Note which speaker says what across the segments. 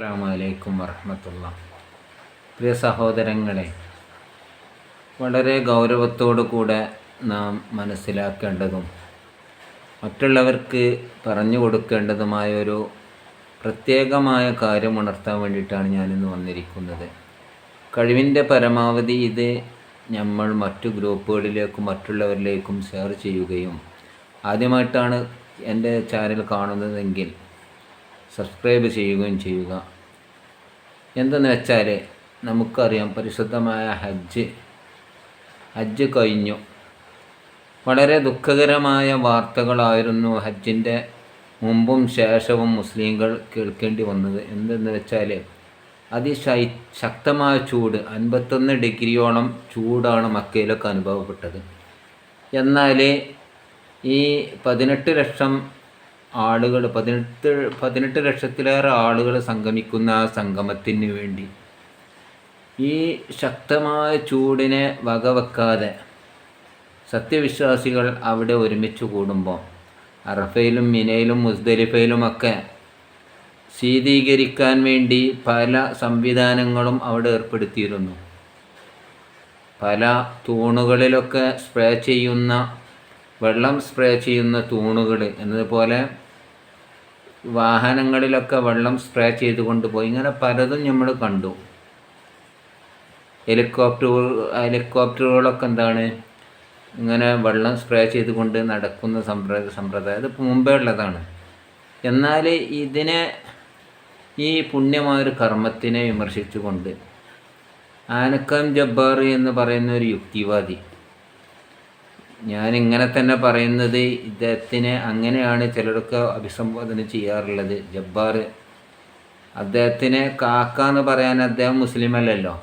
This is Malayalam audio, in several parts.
Speaker 1: അസ്സലാമലൈക്കും വർഹമത്തുള്ള പ്രിയ സഹോദരങ്ങളെ വളരെ ഗൗരവത്തോടു കൂടെ നാം മനസ്സിലാക്കേണ്ടതും മറ്റുള്ളവർക്ക് പറഞ്ഞു കൊടുക്കേണ്ടതുമായ ഒരു പ്രത്യേകമായ കാര്യം ഉണർത്താൻ വേണ്ടിയിട്ടാണ് ഞാനിന്ന് വന്നിരിക്കുന്നത്. കഴിവിന്റെ പരമാവധി ഇത് നമ്മൾ മറ്റു ഗ്രൂപ്പുകളിലേക്കും മറ്റുള്ളവരിലേക്കും ഷെയർ ചെയ്യുകയും ആദ്യമായിട്ടാണ് എന്റെ ചാനൽ കാണുന്നതെങ്കിൽ സബ്സ്ക്രൈബ് ചെയ്യുകയും ചെയ്യുക. എന്തെന്ന് വെച്ചാൽ നമുക്കറിയാം പരിശുദ്ധമായ ഹജ്ജ്. ഹജ്ജ് കഴിഞ്ഞു. വളരെ ദുഃഖകരമായ വാർത്തകളായിരുന്നു ഹജ്ജിന്റെ മുമ്പും ശേഷവും മുസ്ലിങ്ങൾ കേൾക്കേണ്ടി വന്നത്. എന്തെന്ന് വെച്ചാൽ അതിശൈ ശക്തമായ ചൂട്. അൻപത്തൊന്ന് ഡിഗ്രിയോളം ചൂടാണ് മക്കയിലൊക്കെ അനുഭവപ്പെട്ടത്. എന്നാൽ ഈ പതിനെട്ട് ലക്ഷം ആളുകൾ പതിനെട്ട് പതിനെട്ട് ലക്ഷത്തിലേറെ ആളുകൾ സംഗമിക്കുന്ന ആ സംഗമത്തിന് വേണ്ടി. ഈ ശക്തമായ ചൂടിനെ വകവെക്കാതെ സത്യവിശ്വാസികൾ അവിടെ ഒരുമിച്ച് കൂടുമ്പോൾ അറഫയിലും മിനയിലും മുസ്ദലിഫയിലുമൊക്കെ ശീതീകരിക്കാൻ വേണ്ടി പല സംവിധാനങ്ങളും അവിടെ ഏർപ്പെടുത്തിയിരുന്നു. പല തൂണുകളിലൊക്കെ സ്പ്രേ ചെയ്യുന്ന വെള്ളം സ്പ്രേ ചെയ്യുന്ന തൂണുകൾ എന്നതുപോലെ വാഹനങ്ങളിലൊക്കെ വെള്ളം സ്പ്രേ ചെയ്ത് കൊണ്ടുപോയി ഇങ്ങനെ പലതും നമ്മൾ കണ്ടു. ഹെലികോപ്റ്ററുകൾ ഹെലികോപ്റ്ററുകളൊക്കെ എന്താണ്? ഇങ്ങനെ വെള്ളം സ്പ്രേ ചെയ്തുകൊണ്ട് നടക്കുന്ന സമ്പ്ര സമ്പ്രദായം. ഇത് മുമ്പേ ഉള്ളതാണ്. എന്നാൽ ഇതിനെ ഈ പുണ്യമായൊരു കർമ്മത്തിനെ വിമർശിച്ചുകൊണ്ട് ആനക്കം ജബ്ബാർ എന്ന് പറയുന്ന ഒരു യുക്തിവാദി ഞാൻ ഇങ്ങനെ തന്നെ പറയുന്നത് ഇദ്ദേഹത്തിനെ അങ്ങനെയാണ് ചിലരൊക്കെ അഭിസംബോധന ചെയ്യാറുള്ളത്. ജബ്ബാർ അദ്ദേഹത്തിനെ കാക്ക എന്ന് പറയാൻ അദ്ദേഹം മുസ്ലിം അല്ലല്ലോ.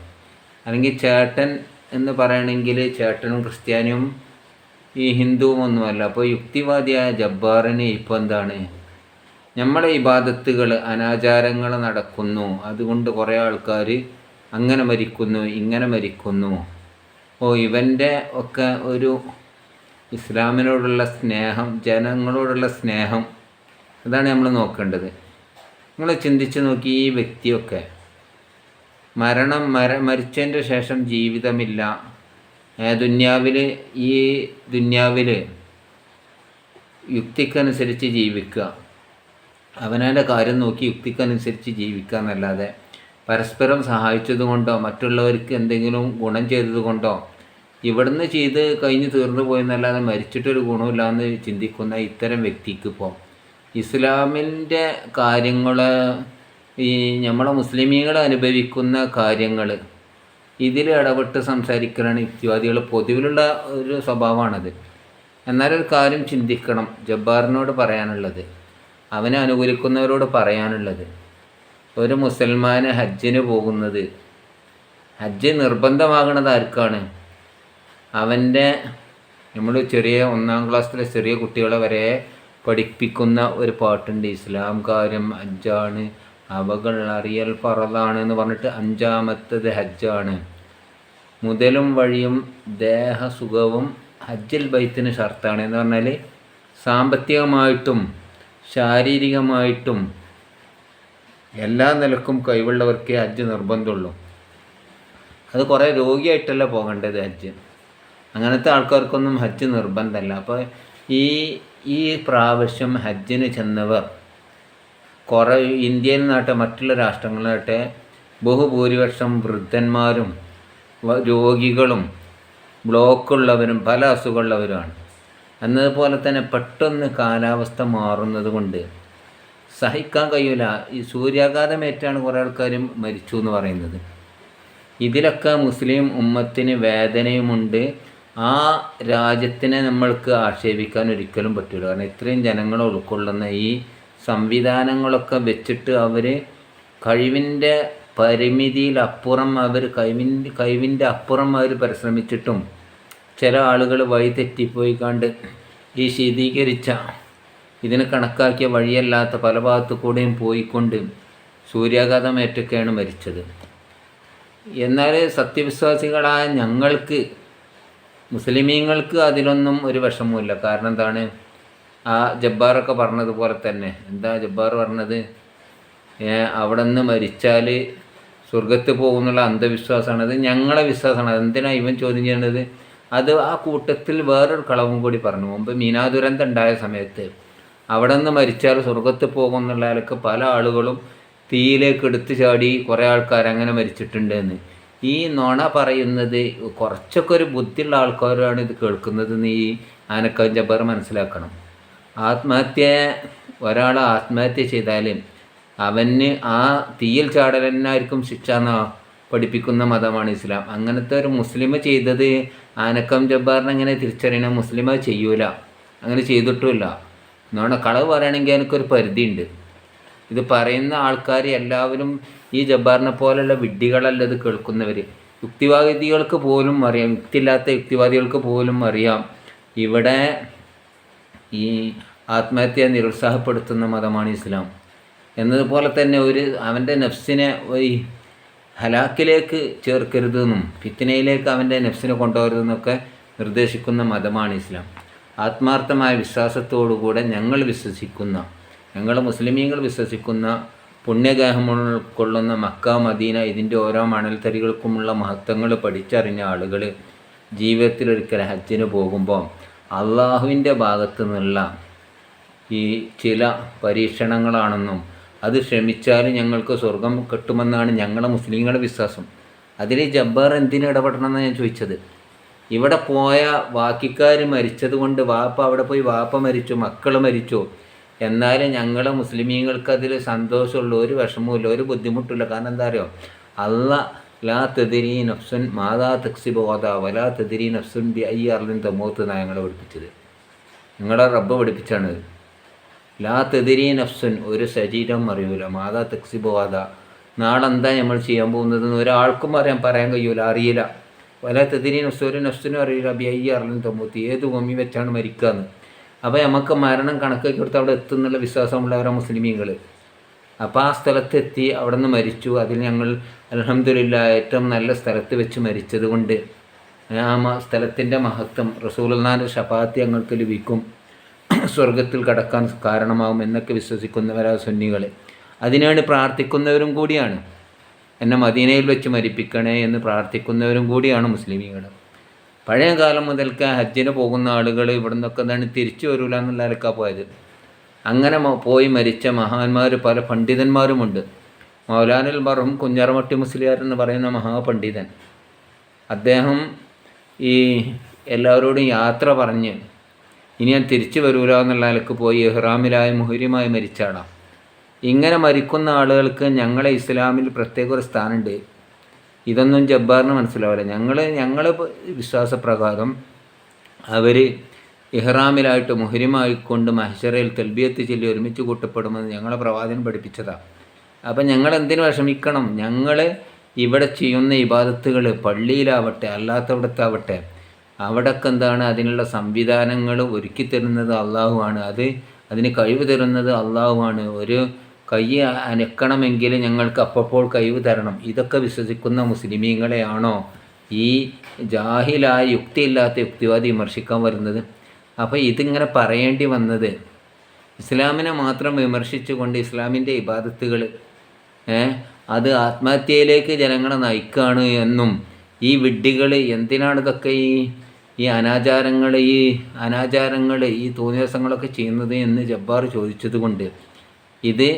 Speaker 1: അല്ലെങ്കിൽ ചേട്ടൻ എന്ന് പറയണമെങ്കിൽ ചേട്ടനും ക്രിസ്ത്യാനിയും ഈ ഹിന്ദുവും ഒന്നുമല്ല. അപ്പോൾ യുക്തിവാദിയായ ജബ്ബാറിന് ഇപ്പോൾ എന്താണ്? നമ്മളെ ഇബാദത്തുകൾ അനാചാരങ്ങൾ നടക്കുന്നു. അതുകൊണ്ട് കുറേ ആൾക്കാർ അങ്ങനെ മരിക്കുന്നു ഇങ്ങനെ മരിക്കുന്നു. ഓ ഇവന്റെ ഒക്കെ ഒരു ഇസ്ലാമിനോടുള്ള സ്നേഹം ജനങ്ങളോടുള്ള സ്നേഹം അതാണ് നമ്മൾ നോക്കേണ്ടത്. നിങ്ങൾ ചിന്തിച്ച് നോക്കി ഈ വ്യക്തിയൊക്കെ. മരണം മര മരിച്ചതിന്റെ ശേഷം ജീവിതമില്ല. ദുന്യാവിൽ ഈ ദുന്യാവിൽ യുക്തിക്കനുസരിച്ച് ജീവിക്കുക. അവനവന്റെ കാര്യം നോക്കി യുക്തിക്കനുസരിച്ച് ജീവിക്കുക എന്നല്ലാതെ പരസ്പരം സഹായിച്ചതുകൊണ്ടോ മറ്റുള്ളവർക്ക് എന്തെങ്കിലും ഗുണം ചെയ്തതുകൊണ്ടോ ഇവിടുന്ന് ചെയ്ത് കഴിഞ്ഞ് തീർന്നു പോയെന്നല്ലാതെ മരിച്ചിട്ടൊരു ഗുണമില്ല എന്ന് ചിന്തിക്കുന്ന ഇത്തരം വ്യക്തിക്ക് ഇപ്പോൾ ഇസ്ലാമിന്റെ കാര്യങ്ങൾ ഈ നമ്മളെ മുസ്ലിമീങ്ങൾ അനുഭവിക്കുന്ന കാര്യങ്ങൾ ഇതിൽ ഇടപെട്ട് സംസാരിക്കലാണ് യുക്തിവാദികൾ പൊതുവിലുള്ള ഒരു സ്വഭാവമാണത്. എന്നാലൊരു കാര്യം ചിന്തിക്കണം. ജബ്ബാറിനോട് പറയാനുള്ളത്. അവനെ അനുകൂലിക്കുന്നവരോട് പറയാനുള്ളത്. ഒരു മുസൽമാന് ഹജ്ജിന് പോകുന്നത്. ഹജ്ജ് നിർബന്ധമാകുന്നത് ആർക്കാണ്? അവന്റെ നമ്മൾ ചെറിയ ഒന്നാം ക്ലാസ്സിലെ ചെറിയ കുട്ടികളെ വരെ പഠിപ്പിക്കുന്ന ഒരു പാട്ടുണ്ട്. ഇസ്ലാം കാര്യം അജ്ജാണ് അവകൾ അറിയൽ പറതാണ് എന്ന് പറഞ്ഞിട്ട് അഞ്ചാമത്തത് ഹജ്ജാണ്. മുതലും വഴിയും ദേഹസുഖവും ഹജ്ജിൽ ബൈത്തിന് ഷർത്താണ് എന്ന് പറഞ്ഞാൽ സാമ്പത്തികമായിട്ടും ശാരീരികമായിട്ടും എല്ലാ നിലക്കും കഴിവുള്ളവർക്കേ ഹജ്ജ് നിർബന്ധമുള്ളൂ. അത് കുറേ രോഗിയായിട്ടല്ല പോകേണ്ടത് ഹജ്ജ്? അങ്ങനത്തെ ആൾക്കാർക്കൊന്നും ഹജ്ജ് നിർബന്ധമല്ല അപ്പോൾ ഈ ഈ പ്രാവശ്യം ഹജ്ജിന് ചെന്നവർ കുറേ ഇന്ത്യയിൽ നിന്നാട്ടെ മറ്റുള്ള രാഷ്ട്രങ്ങളിലാട്ടെ ബഹുഭൂരിപക്ഷം വൃദ്ധന്മാരും രോഗികളും ബ്ലോക്കുള്ളവരും പല അസുഖമുള്ളവരുമാണ്. എന്നതുപോലെ തന്നെ പെട്ടെന്ന് കാലാവസ്ഥ മാറുന്നത് കൊണ്ട് സഹിക്കാൻ കഴിയില്ല ഈ സൂര്യാഘാതമേറ്റാണ് കുറേ ആൾക്കാരും മരിച്ചു എന്ന് പറയുന്നത്. ഇതിലൊക്കെ മുസ്ലിം ഉമ്മത്തിന് വേദനയുമുണ്ട്. ആ രാജ്യത്തിനെ നമ്മൾക്ക് ആക്ഷേപിക്കാൻ ഒരിക്കലും പറ്റില്ല കാരണം ഇത്രയും ജനങ്ങൾ ഉൾക്കൊള്ളുന്ന ഈ സംവിധാനങ്ങളൊക്കെ വെച്ചിട്ട് അവർ കഴിവിന്റെ പരിമിതിയിലപ്പുറം അവർ കഴിവിന്റെ കഴിവിന്റെ അപ്പുറം അവർ പരിശ്രമിച്ചിട്ടും ചില ആളുകൾ വഴി തെറ്റിപ്പോയി കണ്ട് ഈ ശീതീകരിച്ച ഇതിനെ കണക്കാക്കിയ വഴിയല്ലാത്ത പല ഭാഗത്തു കൂടെയും പോയിക്കൊണ്ട് സൂര്യാഘാതമേറ്റൊക്കെയാണ് മരിച്ചത്. എന്നാൽ സത്യവിശ്വാസികളായ ഞങ്ങൾക്ക് മുസ്ലിമീങ്ങൾക്ക് അതിലൊന്നും ഒരു വിഷമവുമില്ല. കാരണം എന്താണ്? ആ ജബ്ബാറൊക്കെ പറഞ്ഞതുപോലെ തന്നെ. എന്താ ജബ്ബാർ പറഞ്ഞത്? അവിടെ നിന്ന് മരിച്ചാൽ സ്വർഗത്ത് പോകുന്നുള്ള അന്ധവിശ്വാസമാണ്. അത് ഞങ്ങളെ വിശ്വാസമാണ്. എന്തിനാണ് ഇവൻ ചോദ്യം ചെയ്യേണ്ടത് അത് ആ കൂട്ടത്തിൽ വേറൊരു കളവും കൂടി പറഞ്ഞു. മുമ്പ് മീനാ ദുരന്തം ഉണ്ടായ സമയത്ത് അവിടെ നിന്ന് മരിച്ചാൽ സ്വർഗത്ത് പോകും എന്നുള്ള ആൾക്ക് പല ആളുകളും തീയിലേക്ക് എടുത്തു ചാടി കുറേ ആൾക്കാർ അങ്ങനെ മരിച്ചിട്ടുണ്ട് എന്ന് ഈ നുണ പറയുന്നത് കുറച്ചൊക്കെ ഒരു ബുദ്ധിയുള്ള ആൾക്കാരാണ് ഇത് കേൾക്കുന്നതെന്ന് ഈ ആനക്കവൻ ജബ്ബാർ മനസ്സിലാക്കണം. ആത്മഹത്യ ഒരാൾ ആത്മഹത്യ ചെയ്താൽ അവന് ആ തീയിൽ ചാടൽ തന്നെയായിരിക്കും ശിക്ഷ പഠിപ്പിക്കുന്ന മതമാണ് ഇസ്ലാം. അങ്ങനത്തെ ഒരു മുസ്ലിം ചെയ്തത് ആനക്കം ജബ്ബാറിനെ എങ്ങനെ തിരിച്ചറിയണം? മുസ്ലിം ചെയ്യൂല. അങ്ങനെ ചെയ്തിട്ടുമില്ല. എന്നാണ് കളവ് പറയുകയാണെങ്കിൽ എനിക്കൊരു പരിധിയുണ്ട്. ഇത് പറയുന്ന ആൾക്കാർ എല്ലാവരും ഈ ജബ്ബാറിനെ പോലെയുള്ള വിഡ്ഢികളല്ല ഇത് കേൾക്കുന്നവർ യുക്തിവാദികൾക്ക് പോലും അറിയാം. യുക്തിയില്ലാത്ത യുക്തിവാദികൾക്ക് പോലും അറിയാം. ഇവിടെ ഈ ആത്മഹത്യ നിരുത്സാഹപ്പെടുത്തുന്ന മതമാണ് ഇസ്ലാം. എന്നതുപോലെ തന്നെ ഒരു അവന്റെ നഫ്സിനെ ഈ ഹലാക്കിലേക്ക് ചേർക്കരുതെന്നും ഫിത്തിനയിലേക്ക് അവന്റെ നഫ്സിനെ കൊണ്ടുപോകരുതെന്നൊക്കെ നിർദ്ദേശിക്കുന്ന മതമാണ് ഇസ്ലാം. ആത്മാർത്ഥമായ വിശ്വാസത്തോടുകൂടെ ഞങ്ങൾ വിശ്വസിക്കുന്ന ഞങ്ങൾ മുസ്ലിമീങ്ങൾ വിശ്വസിക്കുന്ന പുണ്യഗ്രഹം കൊള്ളുന്ന മക്ക മദീന ഇതിന്റെ ഓരോ മണൽത്തരികൾക്കുമുള്ള മഹത്വങ്ങൾ പഠിച്ചറിഞ്ഞ ആളുകൾ ജീവിതത്തിൽ ഒരിക്കൽ ഹജ്ജിന് പോകുമ്പോൾ അള്ളാഹുവിന്റെ ഭാഗത്തു നിന്നുള്ള ഈ ചില പരീക്ഷണങ്ങളാണെന്നും അത് ശ്രമിച്ചാൽ ഞങ്ങൾക്ക് സ്വർഗം കിട്ടുമെന്നാണ് ഞങ്ങളെ മുസ്ലിങ്ങളുടെ വിശ്വാസം. അതിൽ ജബ്ബാർ എന്തിനു ഇടപെടണമെന്നാണ് ഞാൻ ചോദിച്ചത്. ഇവിടെ പോയ ബാക്കിക്കാർ മരിച്ചത് കൊണ്ട് വാപ്പ അവിടെ പോയി വാപ്പ മരിച്ചു മക്കൾ മരിച്ചു. എന്നാലും ഞങ്ങളെ മുസ്ലിമീങ്ങൾക്ക് അതിൽ സന്തോഷമുള്ള ഒരു വിഷമവുമില്ല ഒരു ബുദ്ധിമുട്ടില്ല കാരണം എന്താ അറിയോ? അല്ല ലാ തെതിരി നഫ്സുൻ മാതാ തക്സി ബോധ വലാ തെതിരി നഫ്സുൻ ബി ഐ അർലിൻ തമൂത്ത് എന്നാണ് ഞങ്ങളെ പഠിപ്പിച്ചത്. ഞങ്ങളുടെ റബ്ബ് പഠിപ്പിച്ചാണ് ലാ തെതിരി നഫ്സുൻ ഒരു ശരീരം അറിയൂല മാതാ തക്സി ബോധ നാളെ എന്താ നമ്മൾ ചെയ്യാൻ പോകുന്നതെന്ന് ഒരാൾക്കും അറിയാൻ പറയാൻ കഴിയൂല അറിയില്ല. വല തെതിരി നഫ്സ് ഒരു നഫ്സിനും അറിയില്ല ബി ഐ അർലിൻ തമൂത്ത്. ഏത് ഭൂമി വെച്ചാണ് മരിക്കാന്ന്. അപ്പോൾ നമുക്ക് മരണം കണക്കാക്കി കൊടുത്ത് അവിടെ എത്തുന്നുള്ള വിശ്വാസമുള്ളവരാണ് മുസ്ലിമീങ്ങൾ അപ്പോൾ ആ സ്ഥലത്തെത്തി അവിടെ നിന്ന് മരിച്ചു. അതിൽ ഞങ്ങൾ അലഹമില്ല ഏറ്റവും നല്ല സ്ഥലത്ത് വെച്ച് മരിച്ചത് കൊണ്ട് ആ സ്ഥലത്തിന്റെ മഹത്വം റസൂൽനാന്റെ ഷഫാത്തി ഞങ്ങൾക്ക് ലഭിക്കും. സ്വർഗത്തിൽ കടക്കാൻ കാരണമാകും എന്നൊക്കെ വിശ്വസിക്കുന്നവരാ സുന്നികൾ അതിനാണ് പ്രാർത്ഥിക്കുന്നവരും കൂടിയാണ്. എന്നെ മദീനയിൽ വെച്ച് മരിപ്പിക്കണേ എന്ന് പ്രാർത്ഥിക്കുന്നവരും കൂടിയാണ് മുസ്ലിമീങ്ങൾ പഴയ കാലം മുതൽക്ക് ഹജ്ജിന് പോകുന്ന ആളുകൾ ഇവിടെ നിന്നൊക്കെ എന്താണ് തിരിച്ചു വരില്ല എന്നുള്ള നിലക്കാണ് പോയത്. അങ്ങനെ പോയി മരിച്ച മഹാന്മാർ പല പണ്ഡിതന്മാരുമുണ്ട്. മൗലാനുൽ മറും കുഞ്ഞാറമട്ടി മുസ്ലിയാർ എന്ന് പറയുന്ന മഹാപണ്ഡിതൻ. അദ്ദേഹം ഈ എല്ലാവരോടും യാത്ര പറഞ്ഞ് ഇനി ഞാൻ തിരിച്ചു വരൂല എന്നുള്ള നിലയ്ക്ക് പോയി ഇഹ്റാമിലായി മുഹരിമായി മരിച്ചാടാം ഇങ്ങനെ മരിക്കുന്ന ആളുകൾക്ക് ഞങ്ങളെ ഇസ്ലാമിൽ പ്രത്യേക ഒരു സ്ഥാനമുണ്ട് ഇതൊന്നും ജബ്ബാറിന് മനസ്സിലാവില്ല. ഞങ്ങൾ ഞങ്ങൾ വിശ്വാസപ്രകാരം അവർ ഇഹ്റാമിലായിട്ട് മുഹരിമായിക്കൊണ്ട് മഹിഷറയിൽ തെൽബിയത്ത് ചൊല്ലി ഒരുമിച്ച് കൂട്ടപ്പെടുമെന്ന് ഞങ്ങളെ പ്രവാചകൻ പഠിപ്പിച്ചതാണ് അപ്പം ഞങ്ങൾ എന്തിനു വിഷമിക്കണം? ഞങ്ങൾ ഇവിടെ ചെയ്യുന്ന ഇബാദത്തുകൾ പള്ളിയിലാവട്ടെ അല്ലാത്തവിടത്താവട്ടെ അവിടൊക്കെ എന്താണ് അതിനുള്ള സംവിധാനങ്ങൾ ഒരുക്കി തരുന്നത് അള്ളാഹുവാണ് അത് അതിന് കഴിവ് തരുന്നത് അള്ളാഹുവാണ് ഒരു കൈ അനക്കണമെങ്കിൽ ഞങ്ങൾക്ക് അപ്പപ്പോൾ കഴിവ് തരണം. ഇതൊക്കെ വിശ്വസിക്കുന്ന മുസ്ലിമീങ്ങളെയാണോ ഈ ജാഹിലായ യുക്തിയില്ലാത്ത യുക്തിവാദി വിമർശിക്കാൻ വരുന്നത്? അപ്പോൾ ഇതിങ്ങനെ പറയേണ്ടി വന്നത് ഇസ്ലാമിനെ മാത്രം വിമർശിച്ചുകൊണ്ട് ഇസ്ലാമിന്റെ ഇബാദത്തുകൾ അത് ആത്മഹത്യയിലേക്ക് ജനങ്ങളെ നയിക്കുകയാണ് എന്നും ഈ വിഡ്ഢികൾ എന്തിനാണ് ഇതൊക്കെ ഈ ഈ അനാചാരങ്ങൾ ഈ അനാചാരങ്ങൾ ഈ തോന്നിയാസങ്ങളൊക്കെ ചെയ്യുന്നത് എന്ന് ജബ്ബാർ ചോദിച്ചതുകൊണ്ട് ഇത്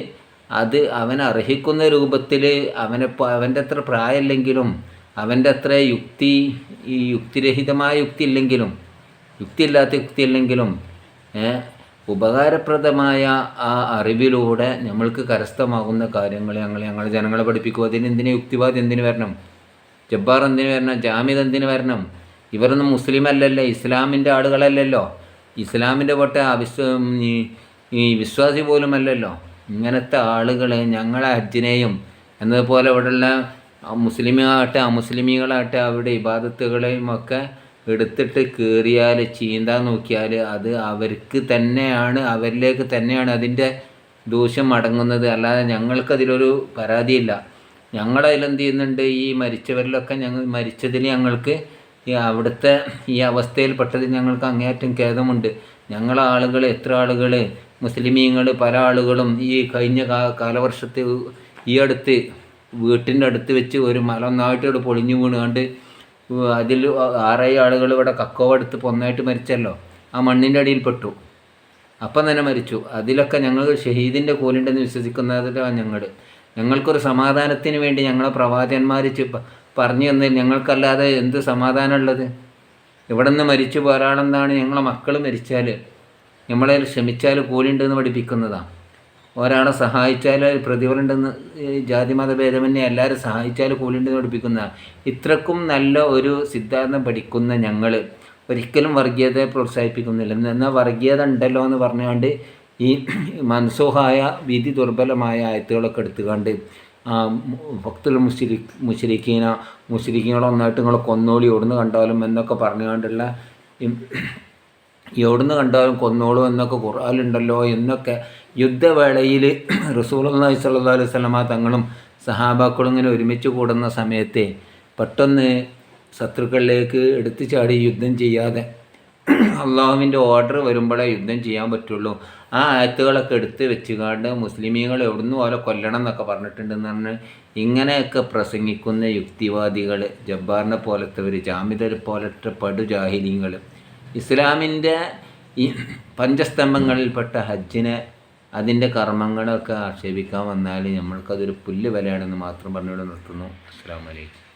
Speaker 1: അത് അവൻ അർഹിക്കുന്ന രൂപത്തിൽ അവനെ അവന്റെ അത്ര പ്രായമില്ലെങ്കിലും അവന്റെ അത്ര യുക്തി ഈ യുക്തിരഹിതമായ യുക്തി ഇല്ലെങ്കിലും യുക്തിയില്ലാത്ത യുക്തി ഇല്ലെങ്കിലും ഉപകാരപ്രദമായ ആ അറിവിലൂടെ നമ്മൾക്ക് കരസ്ഥമാകുന്ന കാര്യങ്ങൾ ഞങ്ങൾ ഞങ്ങൾ ജനങ്ങളെ പഠിപ്പിക്കും അതിന് എന്തിനു യുക്തിവാദി എന്തിനു വരണം? ജബ്ബാർ എന്തിനു വരണം? ജാമിദ് എന്തിനു വരണം? ഇവരൊന്നും മുസ്ലിം അല്ലല്ലോ ഇസ്ലാമിന്റെ ആളുകളല്ലല്ലോ. ഇസ്ലാമിന്റെ പൊട്ട ഈ വിശ്വാസി പോലും അല്ലല്ലോ ഇങ്ങനത്തെ ആളുകൾ ഞങ്ങളെ ഹജ്ജിനെയും എന്നതുപോലെ ഇവിടെയുള്ള മുസ്ലിമാകട്ടെ അമുസ്ലിമികളാകട്ടെ അവരുടെ ഇബാദത്തുകളെയും ഒക്കെ എടുത്തിട്ട് കീറിയാൽ ചീന്താൻ നോക്കിയാൽ അത് അവർക്ക് തന്നെയാണ് അവരിലേക്ക് തന്നെയാണ് അതിന്റെ ദൂഷ്യം അടങ്ങുന്നത് അല്ലാതെ ഞങ്ങൾക്കതിലൊരു പരാതിയില്ല. ഞങ്ങളതിലെന്ത് ചെയ്യുന്നുണ്ട്? ഈ മരിച്ചവരിലൊക്കെ ഞങ്ങൾ മരിച്ചതിൽ ഞങ്ങൾക്ക് ഈ അവിടുത്തെ ഈ അവസ്ഥയിൽപ്പെട്ടത് ഞങ്ങൾക്ക് അങ്ങേയറ്റം ഖേദമുണ്ട്. ഞങ്ങളെ ആളുകൾ എത്ര ആളുകൾ മുസ്ലിമീങ്ങൾ പല ആളുകളും ഈ കഴിഞ്ഞ കാ കാലവർഷത്തെ ഈ അടുത്ത് വീട്ടിന്റെ അടുത്ത് വെച്ച് ഒരു മല ഒന്നായിട്ട് ഇവിടെ പൊളിഞ്ഞു വീണുകൊണ്ട് അതിൽ ആറേഴ് ആളുകൾ ഇവിടെ കക്കോവ എടുത്ത് പൊന്നായിട്ട് മരിച്ചല്ലോ. ആ മണ്ണിന്റെ അടിയിൽ പെട്ടു. അപ്പം തന്നെ മരിച്ചു. അതിലൊക്കെ ഞങ്ങൾ ഷഹീദിന്റെ കൂലുണ്ടെന്ന് വിശ്വസിക്കുന്നതിലാണ് ഞങ്ങൾ. ഞങ്ങൾക്കൊരു സമാധാനത്തിന് വേണ്ടി ഞങ്ങളെ പ്രവാചകന്മാർ പറഞ്ഞു തന്നെ ഞങ്ങൾക്കല്ലാതെ എന്ത് സമാധാനമുള്ളത്? ഇവിടെ നിന്ന് മരിച്ചു പോരാളെന്താണ് ഞങ്ങളെ മക്കൾ മരിച്ചാൽ? നമ്മളെ ക്ഷമിച്ചാൽ കൂലിണ്ടെന്ന് പഠിപ്പിക്കുന്നതാണ് ഒരാളെ സഹായിച്ചാൽ പ്രതിഫലമുണ്ടെന്ന് ജാതി ജാതിമത ഭേദമന്യേ എല്ലാവരും സഹായിച്ചാൽ കൂലിണ്ടെന്ന് പഠിപ്പിക്കുന്നതാണ് ഇത്രക്കും നല്ല ഒരു സിദ്ധാന്തം പഠിക്കുന്ന ഞങ്ങൾ ഒരിക്കലും വർഗീയതയെ പ്രോത്സാഹിപ്പിക്കുന്നില്ല. എന്നാൽ വർഗീയത ഉണ്ടല്ലോ എന്ന് പറഞ്ഞുകൊണ്ട് ഈ മനസോഹായ വിധി ദുർബലമായ ആയത്തുകളൊക്കെ എടുത്തുകൊണ്ട് ഭക്തുൽ മുസ്ലി മുസ്ലിഖീന മുസ്ലിഖീങ്ങളൊന്നായിട്ട് നിങ്ങൾ കൊന്നോളി ഓടുന്നു കണ്ടാലും എന്നൊക്കെ പറഞ്ഞുകൊണ്ടുള്ള എവിടുന്ന് കണ്ടാലും കൊന്നോളൂ എന്നൊക്കെ ഖുറാലുണ്ടല്ലോ എന്നൊക്കെ യുദ്ധവേളയിൽ അള്ളാഹി സ്വല്ലല്ലാഹു അലൈഹി സ്വലമ തങ്ങളും സഹാബാക്കളും ഇങ്ങനെ ഒരുമിച്ച് കൂടുന്ന സമയത്ത് പെട്ടെന്ന് ശത്രുക്കളിലേക്ക് എടുത്തു ചാടി യുദ്ധം ചെയ്യാതെ അള്ളാഹുവിന്റെ ഓർഡർ വരുമ്പോഴേ യുദ്ധം ചെയ്യാൻ പറ്റുള്ളൂ. ആ ആയത്തുകളൊക്കെ എടുത്ത് വെച്ചുകൊണ്ട് മുസ്ലിമീങ്ങൾ എവിടുന്ന് പോലെ കൊല്ലണം എന്നൊക്കെ പറഞ്ഞിട്ടുണ്ടെന്ന് പറഞ്ഞ് ഇങ്ങനെയൊക്കെ പ്രസംഗിക്കുന്ന യുക്തിവാദികൾ ജബ്ബാറിനെ പോലത്തെ ഒരു ജാമിദരെ പോലത്തെ പടുജാഹിലിങ്ങൾ. ഇസ്ലാമിന്റെ ഈ പഞ്ചസ്തംഭങ്ങളിൽപ്പെട്ട ഹജ്ജിനെ അതിന്റെ കർമ്മങ്ങളൊക്കെ ആക്ഷേപിക്കാൻ വന്നാൽ നമ്മൾക്കതൊരു പുല്ല് വിലയാണെന്ന് മാത്രം പറഞ്ഞുകൊണ്ട് നിർത്തുന്നു. അസ്സാം വലൈക്കും